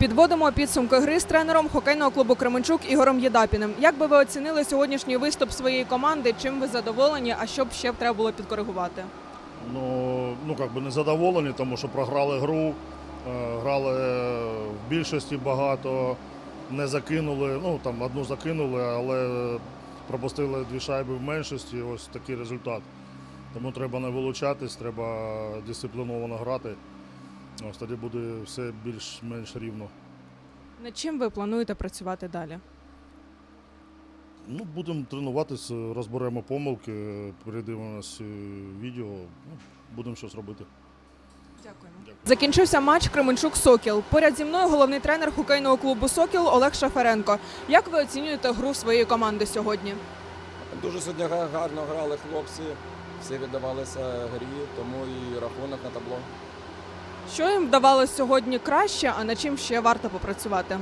Підводимо підсумки гри з тренером хокейного клубу Кременчук Ігорем Єдапіним. Як би ви оцінили сьогоднішній виступ своєї команди? Чим ви задоволені? А що б ще треба було підкоригувати? Ну, ну как би не задоволені, тому що програли гру, е, грали в більшості багато, не закинули. Ну там одну закинули, але пропустили дві шайби в меншості. Ось такий результат. Тому треба не вилучатись, треба дисципліновано грати. Ось тоді буде все більш-менш рівно. Над чим ви плануєте працювати далі? Ну, будемо тренуватися, розберемо помилки, передивимося відео, ну, будемо щось робити. Дякуємо. Дякую. Закінчився матч Кременчук Сокіл. Поряд зі мною головний тренер хокейного клубу Сокіл Олег Шаференко. Як ви оцінюєте гру своєї команди сьогодні? Дуже сьогодні гарно грали хлопці, всі віддавалися грі, тому і рахунок на табло. Що їм вдавалося сьогодні краще, а над чим ще варто попрацювати?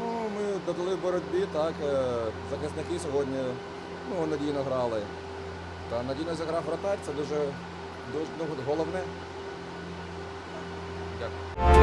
Ну, ми додали в боротьбі, так, е, захисники сьогодні ну, надійно грали. Та надійно заграв вратар, це дуже, дуже ну, головне. Дякую.